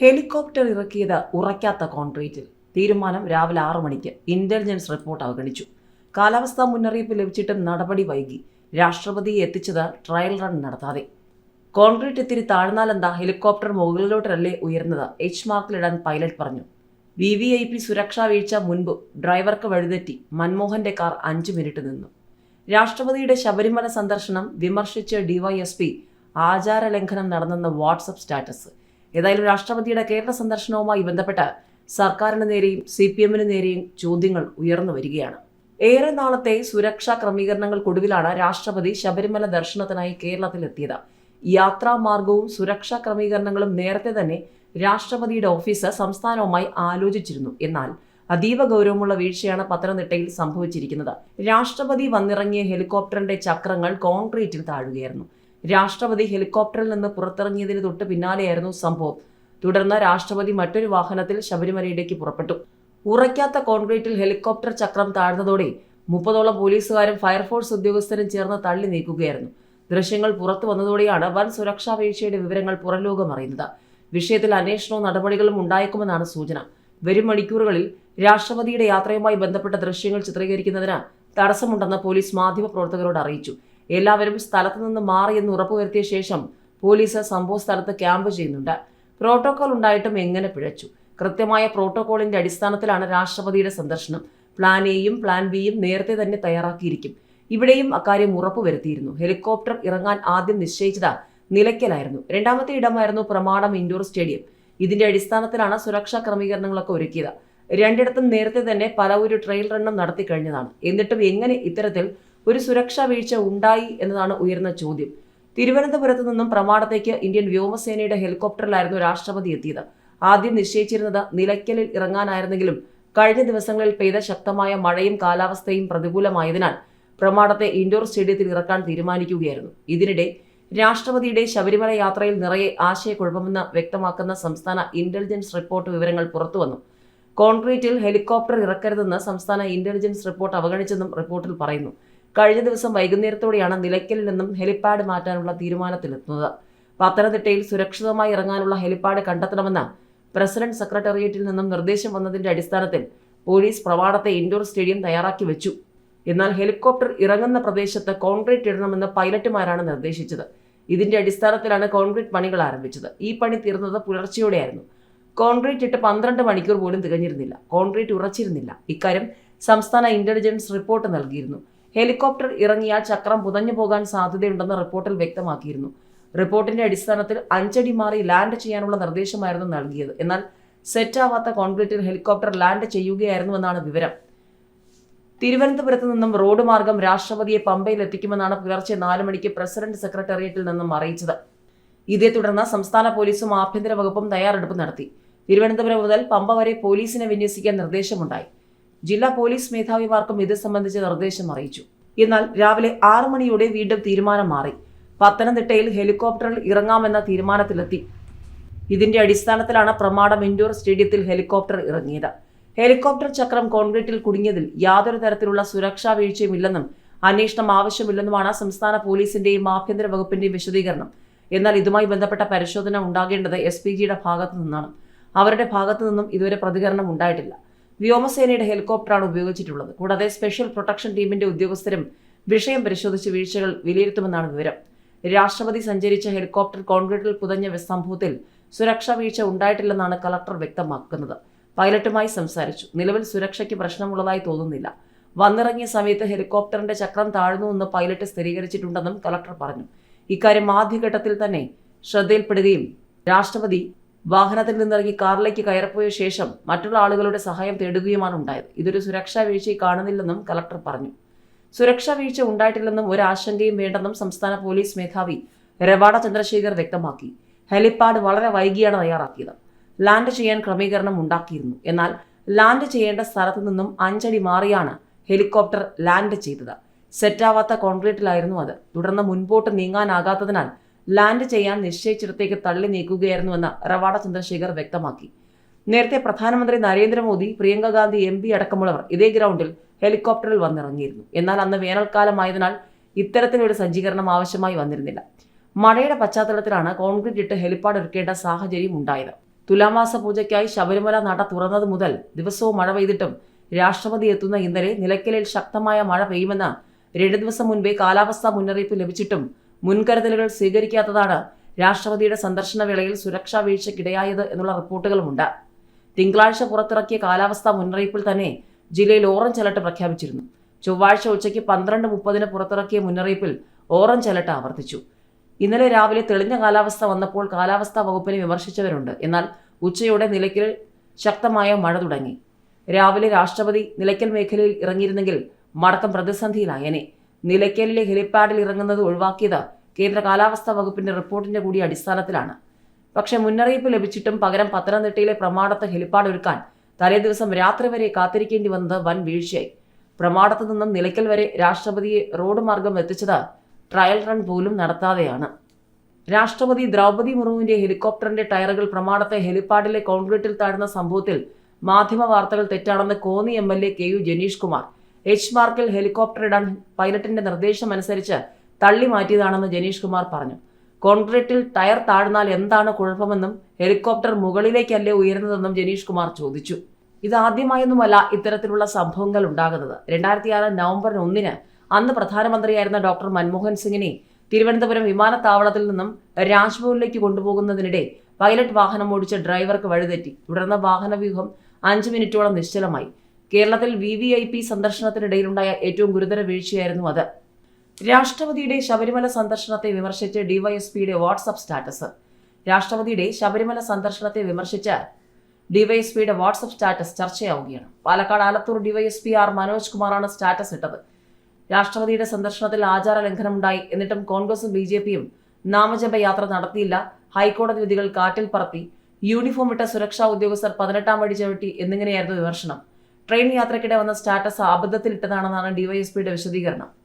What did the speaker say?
Helicopter ഇറക്കിയത് ഉറയ്ക്കാത്ത കോൺക്രീറ്റിൽ. തീരുമാനം രാവിലെ ആറു മണിക്ക് ഇന്റലിജൻസ് റിപ്പോർട്ട് അവഗണിച്ചു. കാലാവസ്ഥാ മുന്നറിയിപ്പ് ലഭിച്ചിട്ടും നടപടി വൈകി. രാഷ്ട്രപതിയെ എത്തിച്ചത് ട്രയൽ റൺ നടത്താതെ. കോൺക്രീറ്റ് ഇത്തിരി താഴ്ന്നാലെന്താ ഹെലികോപ്റ്റർ മുകളിലോട്ടല്ലേ ഉയർന്നത്? എച്ച് മാർക്കിലിടാൻ പൈലറ്റ് പറഞ്ഞു. വി വി ഐ പി സുരക്ഷാ വീഴ്ച മുൻപ് ഡ്രൈവർക്ക് വഴിതെറ്റി. മൻമോഹന്റെ കാർ അഞ്ചു മിനിറ്റ് നിന്നു. രാഷ്ട്രപതിയുടെ ശബരിമല സന്ദർശനം വിമർശിച്ച് ഡിവൈഎസ്പി ആചാരലംഘനം നടന്നെന്ന വാട്സപ്പ് സ്റ്റാറ്റസ്. ഏതായാലും രാഷ്ട്രപതിയുടെ കേരള സന്ദർശനവുമായി ബന്ധപ്പെട്ട് സർക്കാരിന് നേരെയും സി പി എമ്മിന് നേരെയും ചോദ്യങ്ങൾ ഉയർന്നു വരികയാണ്. ഏറെ നാളത്തെ സുരക്ഷാ ക്രമീകരണങ്ങൾക്കൊടുവിലാണ് രാഷ്ട്രപതി ശബരിമല ദർശനത്തിനായി കേരളത്തിലെത്തിയത്. യാത്രാ മാർഗവും സുരക്ഷാ ക്രമീകരണങ്ങളും നേരത്തെ തന്നെ രാഷ്ട്രപതിയുടെ ഓഫീസ് സംസ്ഥാനവുമായി ആലോചിച്ചിരുന്നു. എന്നാൽ അതീവ ഗൗരവമുള്ള വീഴ്ചയാണ് പത്തനംതിട്ടയിൽ സംഭവിച്ചിരിക്കുന്നത്. രാഷ്ട്രപതി വന്നിറങ്ങിയ ഹെലികോപ്റ്ററിന്റെ ചക്രങ്ങൾ കോൺക്രീറ്റിൽ താഴുകയായിരുന്നു. രാഷ്ട്രപതി ഹെലികോപ്റ്ററിൽ നിന്ന് പുറത്തിറങ്ങിയതിന് തൊട്ട് പിന്നാലെയായിരുന്നു സംഭവം. തുടർന്ന് രാഷ്ട്രപതി മറ്റൊരു വാഹനത്തിൽ ശബരിമലയിലേക്ക് പുറപ്പെട്ടു. ഉറയ്ക്കാത്ത കോൺക്രീറ്റിൽ ഹെലികോപ്റ്റർ ചക്രം താഴ്ന്നതോടെ മുപ്പതോളം പോലീസുകാരും ഫയർഫോഴ്സ് ഉദ്യോഗസ്ഥരും ചേർന്ന് തള്ളി നീക്കുകയായിരുന്നു. ദൃശ്യങ്ങൾ പുറത്തു വന്നതോടെയാണ് വൻ സുരക്ഷാ വീഴ്ചയുടെ വിവരങ്ങൾ പുറംലോകം അറിയുന്നത്. വിഷയത്തിൽ അന്വേഷണവും നടപടികളും ഉണ്ടായേക്കുമെന്നാണ് സൂചന. വരും മണിക്കൂറുകളിൽ രാഷ്ട്രപതിയുടെ യാത്രയുമായി ബന്ധപ്പെട്ട ദൃശ്യങ്ങൾ ചിത്രീകരിക്കുന്നതിന് തടസ്സമുണ്ടെന്ന് പോലീസ് മാധ്യമപ്രവർത്തകരോട് അറിയിച്ചു. എല്ലാവരും സ്ഥലത്തു നിന്ന് മാറിയെന്ന് ഉറപ്പുവരുത്തിയ ശേഷം പോലീസ് സംഭവ സ്ഥലത്ത് ക്യാമ്പ് ചെയ്യുന്നുണ്ട്. പ്രോട്ടോകോൾ ഉണ്ടായിട്ടും എങ്ങനെ പിഴച്ചു? കൃത്യമായ പ്രോട്ടോകോളിന്റെ അടിസ്ഥാനത്തിലാണ് രാഷ്ട്രപതിയുടെ സന്ദർശനം. പ്ലാൻ എയും പ്ലാൻ ബിയും നേരത്തെ തന്നെ തയ്യാറാക്കിയിരിക്കും. ഇവിടെയും അക്കാര്യം ഉറപ്പുവരുത്തിയിരുന്നു. ഹെലികോപ്റ്റർ ഇറങ്ങാൻ ആദ്യം നിശ്ചയിച്ചത് നിലയ്ക്കലായിരുന്നു. രണ്ടാമത്തെ ഇടമായിരുന്നു പ്രമാണം ഇൻഡോർ സ്റ്റേഡിയം. ഇതിന്റെ അടിസ്ഥാനത്തിലാണ് സുരക്ഷാ ക്രമീകരണങ്ങളൊക്കെ ഒരുക്കിയത്. രണ്ടിടത്തും നേരത്തെ തന്നെ പല ഒരു ട്രയൽ റണ്ണും നടത്തി കഴിഞ്ഞതാണ് എന്നിട്ടും എങ്ങനെ ഇത്തരത്തിൽ ഒരു സുരക്ഷാ വീഴ്ച ഉണ്ടായി എന്നതാണ് ഉയർന്ന ചോദ്യം. തിരുവനന്തപുരത്ത് നിന്നും പ്രമാണത്തേക്ക് ഇന്ത്യൻ വ്യോമസേനയുടെ ഹെലികോപ്റ്ററിലായിരുന്നു രാഷ്ട്രപതി എത്തിയത്. ആദ്യം നിശ്ചയിച്ചിരുന്നത് നിലയ്ക്കലിൽ ഇറങ്ങാനായിരുന്നെങ്കിലും കഴിഞ്ഞ ദിവസങ്ങളിൽ പെയ്ത ശക്തമായ മഴയും കാലാവസ്ഥയും പ്രതികൂലമായതിനാൽ പ്രമാണത്തെ ഇൻഡോർ സ്റ്റേഡിയത്തിൽ ഇറക്കാൻ തീരുമാനിക്കുകയായിരുന്നു. ഇതിനിടെ രാഷ്ട്രപതിയുടെ ശബരിമല യാത്രയിൽ നിറയെ ആശയക്കുഴപ്പമെന്ന് വ്യക്തമാക്കുന്ന സംസ്ഥാന ഇന്റലിജൻസ് റിപ്പോർട്ട് വിവരങ്ങൾ പുറത്തുവന്നു. കോൺക്രീറ്റിൽ ഹെലികോപ്റ്റർ ഇറക്കരുതെന്ന് സംസ്ഥാന ഇന്റലിജൻസ് റിപ്പോർട്ട് അവഗണിച്ചെന്നും റിപ്പോർട്ടിൽ പറയുന്നു. കഴിഞ്ഞ ദിവസം വൈകുന്നേരത്തോടെയാണ് നിലയ്ക്കലിൽ നിന്നും ഹെലിപ്പാഡ് മാറ്റാനുള്ള തീരുമാനത്തിലെത്തുന്നത്. പത്തനംതിട്ടയിൽ സുരക്ഷിതമായി ഇറങ്ങാനുള്ള ഹെലിപ്പാഡ് കണ്ടെത്തണമെന്ന പ്രസിഡന്റ് സെക്രട്ടേറിയറ്റിൽ നിന്നും നിർദ്ദേശം വന്നതിന്റെ അടിസ്ഥാനത്തിൽ പോലീസ് പ്രവാടത്തെ ഇൻഡോർ സ്റ്റേഡിയം തയ്യാറാക്കി വെച്ചു. എന്നാൽ ഹെലികോപ്റ്റർ ഇറങ്ങുന്ന പ്രദേശത്ത് കോൺക്രീറ്റ് ഇടണമെന്ന് പൈലറ്റുമാരാണ് നിർദ്ദേശിച്ചത്. ഇതിന്റെ അടിസ്ഥാനത്തിലാണ് കോൺക്രീറ്റ് പണികൾ ആരംഭിച്ചത്. ഈ പണി തീർന്നത് പുലർച്ചെയോടെയായിരുന്നു. കോൺക്രീറ്റ് ഇട്ട് പന്ത്രണ്ട് മണിക്കൂർ പോലും തികഞ്ഞിരുന്നില്ല. കോൺക്രീറ്റ് ഉറച്ചിരുന്നില്ല. ഇക്കാര്യം സംസ്ഥാന ഇന്റലിജൻസ് റിപ്പോർട്ട് നൽകിയിരുന്നു. ഹെലികോപ്റ്റർ ഇറങ്ങിയാൽ ചക്രം പുതഞ്ഞു പോകാൻ സാധ്യതയുണ്ടെന്ന് റിപ്പോർട്ടിൽ വ്യക്തമാക്കിയിരുന്നു. റിപ്പോർട്ടിന്റെ അടിസ്ഥാനത്തിൽ അഞ്ചടി മാറി ലാൻഡ് ചെയ്യാനുള്ള നിർദ്ദേശമായിരുന്നു നൽകിയത്. എന്നാൽ സെറ്റാവാത്ത കോൺക്രീറ്റിൽ ഹെലികോപ്റ്റർ ലാൻഡ് ചെയ്യുകയായിരുന്നുവെന്നാണ് വിവരം. തിരുവനന്തപുരത്ത് നിന്നും റോഡ് മാർഗം രാഷ്ട്രപതിയെ പമ്പയിൽ എത്തിക്കുമെന്നാണ് പുലർച്ചെ നാല് മണിക്ക് പ്രസിഡന്റ് സെക്രട്ടേറിയറ്റിൽ നിന്നും അറിയിച്ചത്. ഇതേ തുടർന്ന് സംസ്ഥാന പോലീസും ആഭ്യന്തര വകുപ്പും തയ്യാറെടുപ്പ് നടത്തി. തിരുവനന്തപുരം മുതൽ പമ്പ വരെ പോലീസിനെ വിന്യസിക്കാൻ നിർദ്ദേശമുണ്ടായി. ജില്ലാ പോലീസ് മേധാവിമാർക്കും ഇത് സംബന്ധിച്ച് നിർദ്ദേശം അറിയിച്ചു. എന്നാൽ രാവിലെ ആറു മണിയോടെ വീണ്ടും തീരുമാനം മാറി. പത്തനംതിട്ടയിൽ ഹെലികോപ്റ്ററിൽ ഇറങ്ങാമെന്ന തീരുമാനത്തിലെത്തി. ഇതിന്റെ അടിസ്ഥാനത്തിലാണ് പ്രമാടം ഇൻഡോർ സ്റ്റേഡിയത്തിൽ ഹെലികോപ്റ്റർ ഇറങ്ങിയത്. ഹെലികോപ്റ്റർ ചക്രം കോൺക്രീറ്റിൽ കുടുങ്ങിയതിൽ യാതൊരു തരത്തിലുള്ള സുരക്ഷാ വീഴ്ചയുമില്ലെന്നും അന്വേഷണം ആവശ്യമില്ലെന്നുമാണ് സംസ്ഥാന പോലീസിന്റെയും ആഭ്യന്തര വകുപ്പിന്റെയും വിശദീകരണം. എന്നാൽ ഇതുമായി ബന്ധപ്പെട്ട പരിശോധന ഉണ്ടാകേണ്ടത് എസ് പി ജിയുടെ ഭാഗത്തു നിന്നാണ്. അവരുടെ ഭാഗത്തു നിന്നും ഇതുവരെ പ്രതികരണം ഉണ്ടായിട്ടില്ല. വ്യോമസേനയുടെ ഹെലികോപ്റ്ററാണ് ഉപയോഗിച്ചിട്ടുള്ളത്. കൂടാതെ സ്പെഷ്യൽ പ്രൊട്ടക്ഷൻ ടീമിന്റെ ഉദ്യോഗസ്ഥരും വിഷയം പരിശോധിച്ച് വീഴ്ചകൾ വിലയിരുത്തുമെന്നാണ് വിവരം. രാഷ്ട്രപതി സഞ്ചരിച്ച ഹെലികോപ്റ്റർ കോൺക്രീറ്റിൽ പുതഞ്ഞ സംഭവത്തിൽ സുരക്ഷാ വീഴ്ച ഉണ്ടായിട്ടില്ലെന്നാണ് കളക്ടർ വ്യക്തമാക്കുന്നത്. പൈലറ്റുമായി സംസാരിച്ചു. നിലവിൽ സുരക്ഷയ്ക്ക് പ്രശ്നമുള്ളതായി തോന്നുന്നില്ല. വന്നിറങ്ങിയ സമയത്ത് ഹെലികോപ്റ്ററിന്റെ ചക്രം താഴ്ന്നു താഴ്ന്നുവെന്ന് പൈലറ്റ് സ്ഥിരീകരിച്ചിട്ടുണ്ടെന്നും കളക്ടർ പറഞ്ഞു. ഇക്കാര്യം ആദ്യഘട്ടത്തിൽ തന്നെ ശ്രദ്ധയിൽപ്പെടുകയും രാഷ്ട്രപതി വാഹനത്തിൽ നിന്നിറങ്ങി കാറിലേക്ക് കയറിപ്പോയ ശേഷം മറ്റുള്ള ആളുകളുടെ സഹായം തേടുകയുമാണ് ഉണ്ടായത്. ഇതൊരു സുരക്ഷാ വീഴ്ച കാണുന്നില്ലെന്നും കലക്ടർ പറഞ്ഞു. സുരക്ഷാ വീഴ്ച ഉണ്ടായിട്ടില്ലെന്നും ഒരു ആശങ്കയും വേണ്ടെന്നും സംസ്ഥാന പോലീസ് മേധാവി രവാഡ ചന്ദ്രശേഖർ വ്യക്തമാക്കി. ഹെലിപ്പാഡ് വളരെ വൈകിയാണ് തയ്യാറാക്കിയത്. ലാൻഡ് ചെയ്യാൻ ക്രമീകരണം ഉണ്ടാക്കിയിരുന്നു. എന്നാൽ ലാൻഡ് ചെയ്യേണ്ട സ്ഥലത്തു നിന്നും അഞ്ചടി മാറിയാണ് ഹെലികോപ്റ്റർ ലാൻഡ് ചെയ്തത്. സെറ്റാവാത്ത കോൺക്രീറ്റിലായിരുന്നു അത്. തുടർന്ന് മുൻപോട്ട് നീങ്ങാനാകാത്തതിനാൽ ലാൻഡ് ചെയ്യാൻ നിശ്ചയിച്ചിടത്തേക്ക് തള്ളി നീക്കുകയായിരുന്നുവെന്ന് റവാഡ ചന്ദ്രശേഖർ വ്യക്തമാക്കി. നേരത്തെ പ്രധാനമന്ത്രി നരേന്ദ്രമോദി പ്രിയങ്ക ഗാന്ധി എം പി അടക്കമുള്ളവർ ഇതേ ഗ്രൗണ്ടിൽ ഹെലികോപ്റ്ററിൽ വന്നിറങ്ങിയിരുന്നു. എന്നാൽ അന്ന് വേനൽക്കാലമായതിനാൽ ഇത്തരത്തിലൊരു സജ്ജീകരണം ആവശ്യമായി വന്നിരുന്നില്ല. മഴയുടെ പശ്ചാത്തലത്തിലാണ് കോൺക്രീറ്റ് ഇട്ട് ഹെലിപ്പാഡ് ഒരുക്കേണ്ട സാഹചര്യം ഉണ്ടായത്. തുലാമാസ പൂജയ്ക്കായി ശബരിമല നട തുറന്നത് മുതൽ ദിവസവും മഴ പെയ്തിട്ടും രാഷ്ട്രപതി എത്തുന്ന ഇന്നലെ നിലയ്ക്കലിൽ ശക്തമായ മഴ പെയ്യുമെന്ന് രണ്ട് ദിവസം മുൻപേ കാലാവസ്ഥാ മുന്നറിയിപ്പ് ലഭിച്ചിട്ടും മുൻകരുതലുകൾ സ്വീകരിക്കാത്തതാണ് രാഷ്ട്രപതിയുടെ സന്ദർശന വേളയിൽ സുരക്ഷാ വീഴ്ചയ്ക്കിടയായത് എന്നുള്ള റിപ്പോർട്ടുകളുമുണ്ട്. തിങ്കളാഴ്ച പുറത്തിറക്കിയ കാലാവസ്ഥാ മുന്നറിയിപ്പിൽ തന്നെ ജില്ലയിൽ ഓറഞ്ച് അലർട്ട് പ്രഖ്യാപിച്ചിരുന്നു. ചൊവ്വാഴ്ച ഉച്ചയ്ക്ക് പന്ത്രണ്ട് മുപ്പതിന് പുറത്തിറക്കിയ മുന്നറിയിപ്പിൽ ഓറഞ്ച് അലർട്ട് ആവർത്തിച്ചു. ഇന്നലെ രാവിലെ തെളിഞ്ഞ കാലാവസ്ഥ വന്നപ്പോൾ കാലാവസ്ഥാ വകുപ്പിനെ വിമർശിച്ചവരുണ്ട്. എന്നാൽ ഉച്ചയോടെ നിലയ്ക്കൽ ശക്തമായ മഴ തുടങ്ങി. രാവിലെ രാഷ്ട്രപതി നിലയ്ക്കൽ മേഖലയിൽ ഇറങ്ങിയിരുന്നെങ്കിൽ മടക്കം പ്രതിസന്ധിയിലായനെ. നിലയ്ക്കലിലെ ഹെലിപ്പാഡിൽ ഇറങ്ങുന്നത് ഒഴിവാക്കിയത് കേന്ദ്ര കാലാവസ്ഥാ വകുപ്പിന്റെ റിപ്പോർട്ടിന്റെ കൂടി അടിസ്ഥാനത്തിലാണ്. പക്ഷേ മുന്നറിയിപ്പ് ലഭിച്ചിട്ടും പകരം പത്തനംതിട്ടയിലെ പ്രമാണത്ത് ഹെലിപ്പാഡ് ഒരുക്കാൻ തലേ ദിവസം രാത്രി വരെ കാത്തിരിക്കേണ്ടി വന്നത് വൻ വീഴ്ചയായി. പ്രമാണത്ത് നിന്നും നിലയ്ക്കൽ വരെ രാഷ്ട്രപതിയെ റോഡ് മാർഗം എത്തിച്ചത് ട്രയൽ റൺ പോലും നടത്താതെയാണ്. രാഷ്ട്രപതി ദ്രൗപദി മുർമുവിന്റെ ഹെലികോപ്റ്ററിന്റെ ടയറുകൾ പ്രമാണത്തെ ഹെലിപ്പാഡിലെ കോൺക്രീറ്റിൽ താഴ്ന്ന സംഭവത്തിൽ മാധ്യമ വാർത്തകൾ തെറ്റാണെന്ന് Konni M L A K U Jenish Kumar. H മാർക്കിൽ ഹെലികോപ്റ്റർ ഇടാൻ പൈലറ്റിന്റെ നിർദ്ദേശമനുസരിച്ച് തള്ളി മാറ്റിയതാണെന്ന് ജനീഷ് കുമാർ പറഞ്ഞു. കോൺക്രീറ്റിൽ ടയർ താഴ്ന്നാൽ എന്താണ് കുഴപ്പമെന്നും ഹെലികോപ്റ്റർ മുകളിലേക്കല്ലേ ഉയരുന്നതെന്നും ജനീഷ് കുമാർ ചോദിച്ചു. ഇതാദ്യമായൊന്നുമല്ല ഇത്തരത്തിലുള്ള സംഭവങ്ങൾ ഉണ്ടാകുന്നത്. രണ്ടായിരത്തി ആറ് നവംബർ ഒന്നിന് അന്ന് പ്രധാനമന്ത്രിയായിരുന്ന ഡോക്ടർ മൻമോഹൻ സിംഗിനെ തിരുവനന്തപുരം വിമാനത്താവളത്തിൽ നിന്നും രാജ്ഭവനിലേക്ക് കൊണ്ടുപോകുന്നതിനിടെ പൈലറ്റ് വാഹനം ഓടിച്ച ഡ്രൈവർക്ക് വഴിതെറ്റി. തുടർന്ന് വാഹനവ്യൂഹം അഞ്ച് മിനിറ്റോളം നിശ്ചലമായി. കേരളത്തിൽ വി വി ഐ പി സന്ദർശനത്തിനിടയിലുണ്ടായ ഏറ്റവും ഗുരുതര വീഴ്ചയായിരുന്നു അത്. രാഷ്ട്രപതിയുടെ ശബരിമല സന്ദർശനത്തെ വിമർശിച്ച് ഡിവൈഎസ്പിയുടെ വാട്സപ്പ് സ്റ്റാറ്റസ്. രാഷ്ട്രപതിയുടെ ശബരിമല സന്ദർശനത്തെ വിമർശിച്ച് ഡിവൈഎസ്പിയുടെ വാട്സപ്പ് സ്റ്റാറ്റസ് ചർച്ചയാവുകയാണ്. പാലക്കാട് ആലത്തൂർ ഡിവൈഎസ്പി ആർ മനോജ് കുമാറാണ് സ്റ്റാറ്റസ് ഇട്ടത്. രാഷ്ട്രപതിയുടെ സന്ദർശനത്തിൽ ആചാര ലംഘനമുണ്ടായി എന്നിട്ടും കോൺഗ്രസും ബി ജെ പിയും നാമജപ യാത്ര നടത്തിയില്ല. ഹൈക്കോടതി വിധികൾ കാറ്റിൽ പറത്തി. യൂണിഫോം ഇട്ട സുരക്ഷാ ഉദ്യോഗസ്ഥർ പതിനെട്ടാം വഴി ചവിട്ടി എന്നിങ്ങനെയായിരുന്നു വിമർശനം. ട്രെയിൻ യാത്രക്കിടെ വന്ന സ്റ്റാറ്റസ് അബദ്ധത്തിലിട്ടതാണെന്നാണ് ഡിവൈഎസ്പിയുടെ വിശദീകരണം.